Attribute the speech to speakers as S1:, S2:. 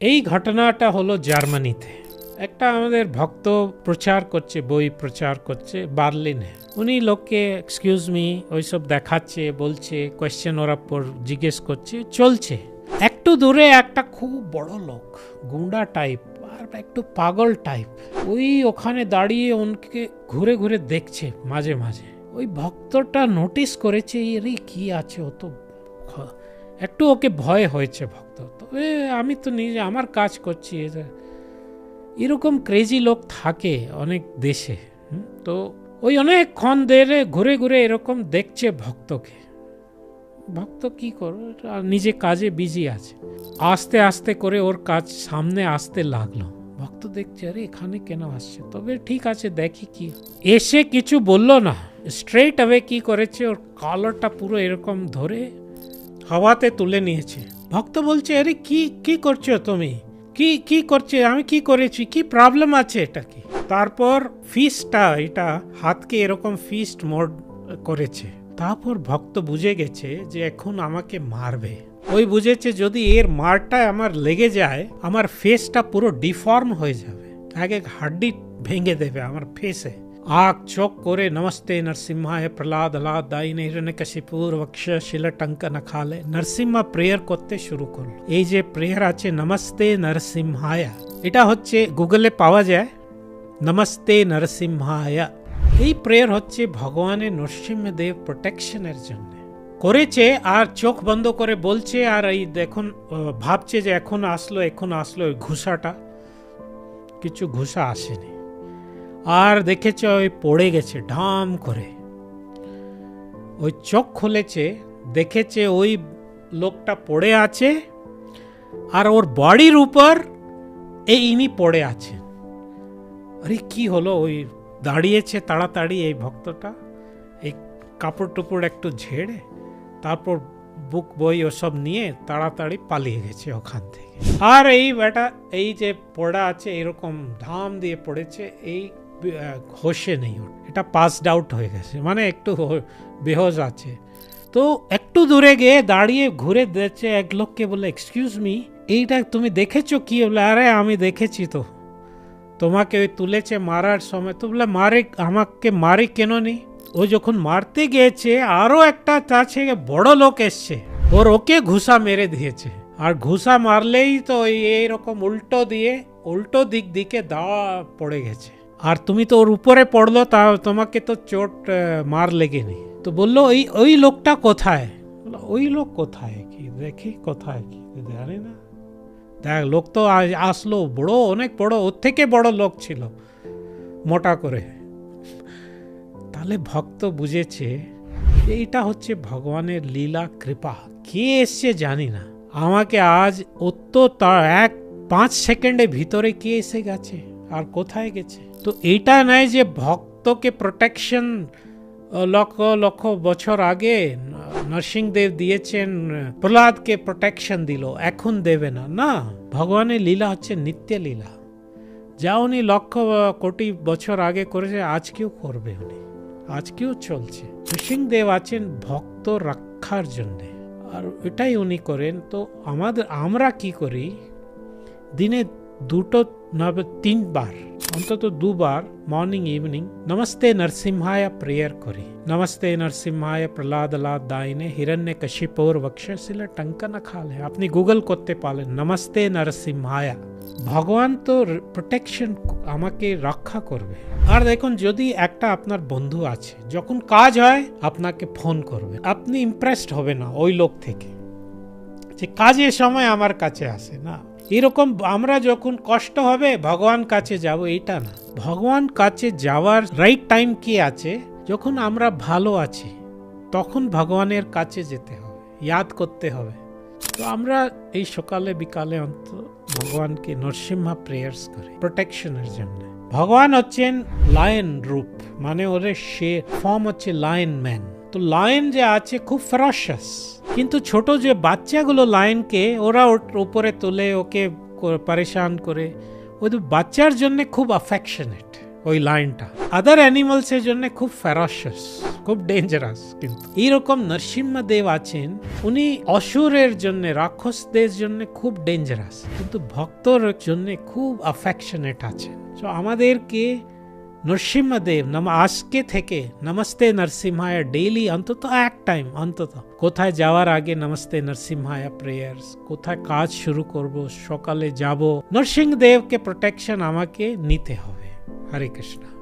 S1: এই ঘটনাটা হলো জার্মানিতে। একটা আমাদের ভক্ত প্রচার করছে, বই প্রচার করছে বার্লিনে। উনি লোককে এক্সকিউজ মি ওইসব দেখাচ্ছে, বলছে কোয়েশ্চেন ওরা পর জিজ্ঞেস করছে, চলছে। একটু দূরে একটা খুব বড় লোক, গুন্ডা টাইপ আর একটু পাগল টাইপ ওই ওখানে দাঁড়িয়ে ওনকে ঘুরে ঘুরে দেখছে মাঝে মাঝে। ওই ভক্তটা নোটিস করেছে, এরে, কি আছে? ও তো একটু ওকে ভয় হয়েছে ভক্ত। তবে আমি তো নিজে, আমার কাজ করছি এরকম ক্রেজি লোক থাকে অনেক দেশে তো ওই অনেকক্ষণ ধরে ঘুরে ঘুরে এরকম দেখছে ভক্তকে। ভক্ত কি করো নিজে কাজে বিজি আছে। আস্তে আস্তে করে ওর কাজ সামনে আসতে লাগল। ভক্ত দেখছে, আরে, এখানে কেন আসছে? তবে ঠিক আছে, দেখি কি। এসে কিছু বলল না। স্ট্রেট অ্যাওয়ে কি করেছে? ওর কলারটা পুরো এরকম ধরে হাওয়াতে তুলে নিয়েছে। ভক্ত বলছে, আরে কি কি করছ তুমি? কি কি করছে? আমি কি করেছি? কি প্রবলেম আছে এটা কি তারপর ফিস্টটা এটা হাতকে এরকম ফিস্ট মোড করেছে। তারপর ভক্ত বুঝে গেছে যে এখন আমাকে মারবে। ওই বুঝেছে, যদি এর মারটা আমার লেগে যায়, আমার ফেসটা পুরো ডিফর্ম হয়ে যাবে। এক হাড্ডি ভেঙে দেবে আমার ফেসে আখ চোখ করে নমস্তে নরসিংহায় প্রহ্লাদ আলাদ দাইনে হিরণ্যকশিপুর বক্ষ শিলটঙ্ক নখালে নরসিংহা প্রেয়ার করতে শুরু করল এই যে প্রেয়ার আছে নমস্তে নরসিংহায়া এটা হচ্ছে গুগলে পাওয়া যায় নমস্তে নরসিংহায়া এই প্রেয়ার হচ্ছে ভগবানের নরসিংহদেব প্রোটেকশনের জন্য করেছে আর চোখ বন্ধ করে বলছে আর এই দেখুন আহ, ভাবছে যে এখন আসলো এখন আসলো ওই ঘুষাটা কিছু ঘুষা আসেনি আর দেখেছে ওই পড়ে গেছে ঢাম করে। ওই চোখ খুলেছে, দেখেছে ওই লোকটা পড়ে আছে আর ওর বডির উপর এই ইনি পড়ে আছে। আরে কি হলো? ওই দাঁড়িয়েছে তাড়াতাড়ি এই ভক্তটা? এই কাপড় টুপড় একটু ঝেড়ে তারপর বুক বই ওসব নিয়ে তাড়াতাড়ি পালিয়ে গেছে ওখান থেকে। আর এই বেটা এই যে পড়া আছে এরকম ধাম দিয়ে পড়েছে, এই হোশে নেই ওর। এটা পাসড আউট হয়ে গেছে। মানে একটু বেহোশ আছে। তো একটু দূরে গিয়ে দাঁড়িয়ে ঘুরে দেখছে এক লোককে বলে এক্সকিউজ মি এইটা তুমি দেখেছ কি? বলে আরে, আমি দেখেছি তো। তোমাকে ওই তুলেছে মারার সময়। তো বলে মারে, আমাকে মারে কেন নি? ও যখন মারতে গিয়েছে, আরও একটা থেকে বড় লোক এসছে। ওর ওকে ঘুষা মেরে দিয়েছে। আর ঘুষা মারলেই তো এইরকম উল্টো দিয়ে, উল্টো দিক দিকে দাওয়া পড়ে গেছে। আর তুমি তো ওর উপরে পড়ল, তা তোমাকে তো চোট মার লেগেনি। তো বলল, ওই ওই লোকটা কোথায়? ওই লোক কোথায় কি দেখি, কোথায় কি জানি না। দেখ, লোক তো আসলো, বড়, অনেক বড়, ওর থেকে বড় লোক ছিল, মোটা করে। তাহলে ভক্ত বুঝেছে যে এটা হচ্ছে ভগবানের লীলা, কৃপা। কে এসছে জানি না। আমাকে আজ অত তার এক পাঁচ সেকেন্ডের ভিতরে কে এসে গেছে? আর কোথায় গেছে? তো এইটা নয় যে ভক্তকে প্রোটেকশন লক্ষ লক্ষ বছর আগে নরসিংদেব দিয়েছেন, প্রহ্লাদকে প্রোটেকশন দিল, এখন দেবে না। না, ভগবানের লীলা হচ্ছে নিত্য লীলা। যা উনি লক্ষ কোটি বছর আগে করেছে, আজকেও করবে উনি। আজকেও চলছে। নৃসিংদেব আছেন ভক্ত রক্ষার জন্য। আর এটাই উনি করেন। তো আমাদের, আমরা কি করি? দিনে দুটো না তিনবার অন্তত দুবার মর্নিং ইভিনিং নমস্তে নরসিংহায় প্রেয়ার করি নমস্তে নরসিংহায় প্রহ্লাদ লাদ দাইনে হিরণ্য কশিপোর বক্ষশিলা টঙ্কন খালে আপনি গুগল করতে পারেন নমস্তে নরসিংহায়া ভগবান তো প্রোটেকশন আমাকে রক্ষা করবে আর দেখুন যদি একটা আপনার বন্ধু আছে যখন কাজ হয় আপনাকে ফোন করবে আপনি ইমপ্রেসড হবে না ওই লোক থেকে যে কাজের সময় আমার কাছে আসে না এরকম আমরা যখন কষ্ট হবে, ভগবান কাছে যাব, এইটা না। ভগবান কাছে যাওয়ার রাইট টাইম কি আছে? যখন আমরা ভালো আছি, তখন ভগবানের কাছে যেতে হবে, ইয়াদ করতে হবে। তো আমরা এই সকালে বিকালে অন্ত ভগবানকে নরসিংহা প্রেয়ার্স করি প্রোটেকশনের জন্য। ভগবান হচ্ছেন লায়ন রূপ মানে ওরে সে ফর্ম হচ্ছে লায়ন ম্যান তো লায়ন যে আছে, খুব ফেরাশাস কিন্তু ছোট যে বাচ্চাগুলো লায়নকে ওরা ওর উপরে তুলে, ওকে পরেশান করে, ওই বাচ্চার জন্য খুব অ্যাফেকশনেট ওই লাইনটা আদার অ্যানিমালসের জন্য খুব ফেরাশাস খুব ডেঞ্জারাস কিন্তু। এইরকম নরসিংহদেব আছেন, উনি অসুরের জন্য, রাক্ষসদের জন্য খুব ডেঞ্জারাস কিন্তু ভক্তর জন্য খুব অ্যাফেকশনেট আছেন। তো আমাদেরকে নরসিংহদেব নম আজকে থেকে নমস্তে নরসিংহায় ডেইলি, অন্তত এক টাইম অন্তত। কোথায় যাওয়ার আগে নমস্তে নরসিংহায় প্রেয়ার্স কোথায় কাজ শুরু করব? সকালে যাব? নরসিংহদেবকে প্রোটেকশন আমাকে নিতে হবে। হরে কৃষ্ণ।